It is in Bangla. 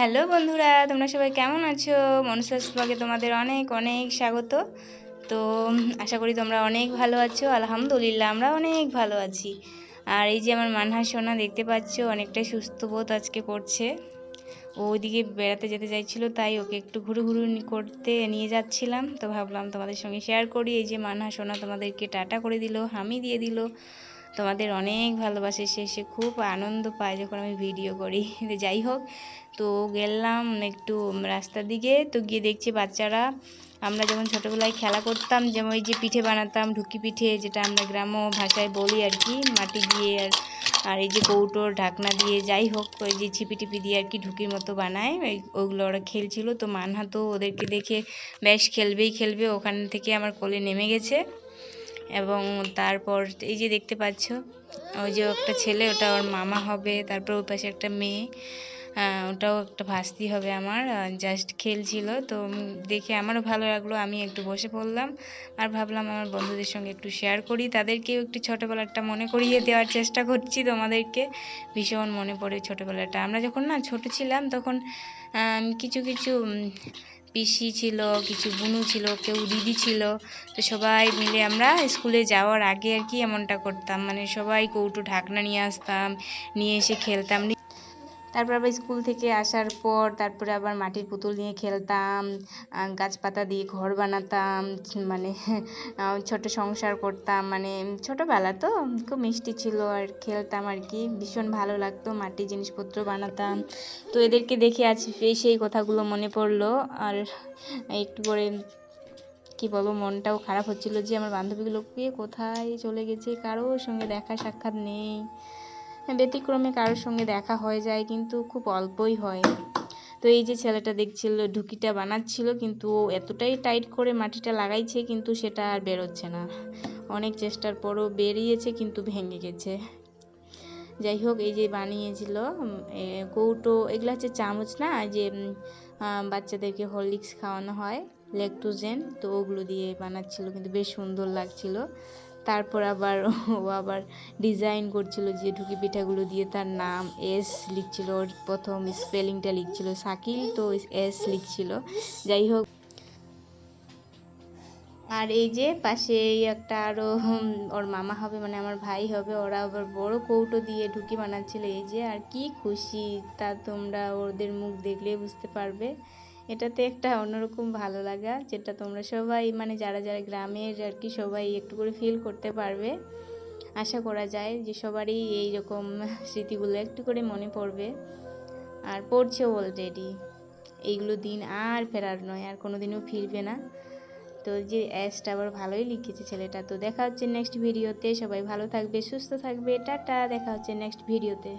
হ্যালো বন্ধুরা, তোমরা সবাই কেমন আছো? মনসাস ব্লগে তোমাদের অনেক অনেক স্বাগত। তো আশা করি তোমরা অনেক ভালো আছো, আলহামদুলিল্লাহ আমরা অনেক ভালো আছি। আর এই যে আমার মানহা সোনা দেখতে পাচ্ছ, অনেকটাই সুস্থ বোধ আজকে করছে ও ওইদিকে বেড়াতে যেতে চাইছিল, তাই ওকে একটু ঘুরু ঘুরু করতে নিয়ে যাচ্ছিলাম। তো ভাবলাম তোমাদের সঙ্গে শেয়ার করি। এই যে মানহা সোনা তোমাদেরকে টাটা করে দিল, হামি দিয়ে দিল। তোমাদের অনেক ভালোবাসে, সে সে খুব আনন্দ পায় যখন আমি ভিডিও করি। যাই হোক, তো গেলাম একটু রাস্তার দিকে, তো গিয়ে দেখছি বাচ্চারা, আমরা যেমন ছোটোবেলায় খেলা করতাম, যেমন ওই যে পিঠে বানাতাম, ঢুকি পিঠে, যেটা আমরা গ্রাম্য ভাষায় বলি আর কি, মাটি দিয়ে আর আর এই যে কৌটোর ঢাকনা দিয়ে, যাই হোক, ওই যে ছিপি টিপি দিয়ে আর কি ঢুকির মতো বানায়, ওই ওগুলো ওরা খেলছিল। তো মানহা তো ওদেরকে দেখে, বেশ, খেলবেই, খেলবে। ওখান থেকে আমার কোলে নেমে গেছে। এবং তারপর এই যে দেখতে পাচ্ছ, ওই যে একটা ছেলে, ওটা ওর মামা হবে, তারপর ওই পাশে একটা মেয়ে ওটাও একটা ভাস্তি হবে আমার জাস্ট খেলছিল। তো দেখে আমারও ভালো লাগল, আমি একটু বসে পড়লাম আর ভাবলাম আমার বন্ধুদের সঙ্গে একটু শেয়ার করি। তাদেরকেও একটু ছোটোবেলাটা মনে করিয়ে দেওয়ার চেষ্টা করছি তোমাদেরকে, ভীষণ মনে পড়ে ছোটোবেলাটা। আমরা যখন না ছোট ছিলাম, তখন কিছু কিছু পিসি ছিল, কিছু বুনু ছিল, কেউ দিদি ছিল, তো সবাই মিলে আমরা স্কুলে যাওয়ার আগে আর কি এমনটা করতাম। মানে সবাই কৌটো ঢাকনা নিয়ে আসতাম, নিয়ে এসে খেলতাম। তারপর আবার স্কুল থেকে আসার পর তারপরে আবার মাটির পুতুল নিয়ে খেলতাম গাছপাতা দিয়ে ঘর বানাতাম মানে ছোট সংসার করতাম মানে ছোটোবেলা তো খুব মিষ্টি ছিল আর খেলতাম আর কি। ভীষণ ভালো লাগতো, মাটির জিনিসপত্র বানাতাম। তো এদেরকে দেখে আজ সেই কথাগুলো মনে পড়ল আর একটু করে কি বলব, মনটাও খারাপ হচ্ছিল যে আমার বান্ধবীগুলো কে কোথায় চলে গেছে, কারোর সঙ্গে দেখা সাক্ষাৎ নেই। ব্যতিক্রমে কারোর সঙ্গে দেখা হয়ে যায়, কিন্তু খুব অল্পই হয়। তো এই যে ছেলেটা দেখছিল, ঢুকিটা বানাচ্ছিল, কিন্তু ও এতটাই টাইট করে মাটিটা লাগাইছে, কিন্তু সেটা আর বেরোচ্ছে না। অনেক চেষ্টার পরও বেরিয়েছে, কিন্তু ভেঙে গেছে। যাই হোক, এই যে বানিয়েছিল কৌটো, এগুলো হচ্ছে চামচ না যে বাচ্চাদেরকে হরলিক্স খাওয়ানো হয়, লেকটোজেন, তো ওগুলো দিয়ে বানাচ্ছিল, কিন্তু বেশ সুন্দর লাগছিল। তারপর আবার ও আবার ডিজাইন করছিল যে ঢুকি পিঠাগুলো দিয়ে তার নাম এস লিখছিল, ওর প্রথম স্পেলিংটা লিখছিল শাকিল তো এস লিখছিল। যাই হোক। আর এই যে পাশে এই একটা আরও ওর মামা হবে মানে আমার ভাই হবে, ওরা আবার বড় কৌটো দিয়ে ঢুকি বানাচ্ছিল। এই যে আর কি খুশি, তা তোমরা ওদের মুখ দেখলে বুঝতে পারবে। এটাতে একটা অন্যরকম ভালো লাগা, যেটা তোমরা সবাই মানে যারা যারা গ্রামের আর কি সবাই একটু করে ফিল করতে পারবে। আশা করা যায় যে সবারই এই রকম স্মৃতিগুলো একটু করে মনে পড়বে। আর পড়ছেও অলরেডি এইগুলো দিন আর ফেরার নয়, আর কোনো দিনও ফিরবে না। তো যে অ্যাসটা আবার ভালোই লিখেছে ছেলেটা। তো দেখা হচ্ছে নেক্সট ভিডিওতে সবাই ভালো থাকবে, সুস্থ থাকবে। টাটা, দেখা হচ্ছে নেক্সট ভিডিওতে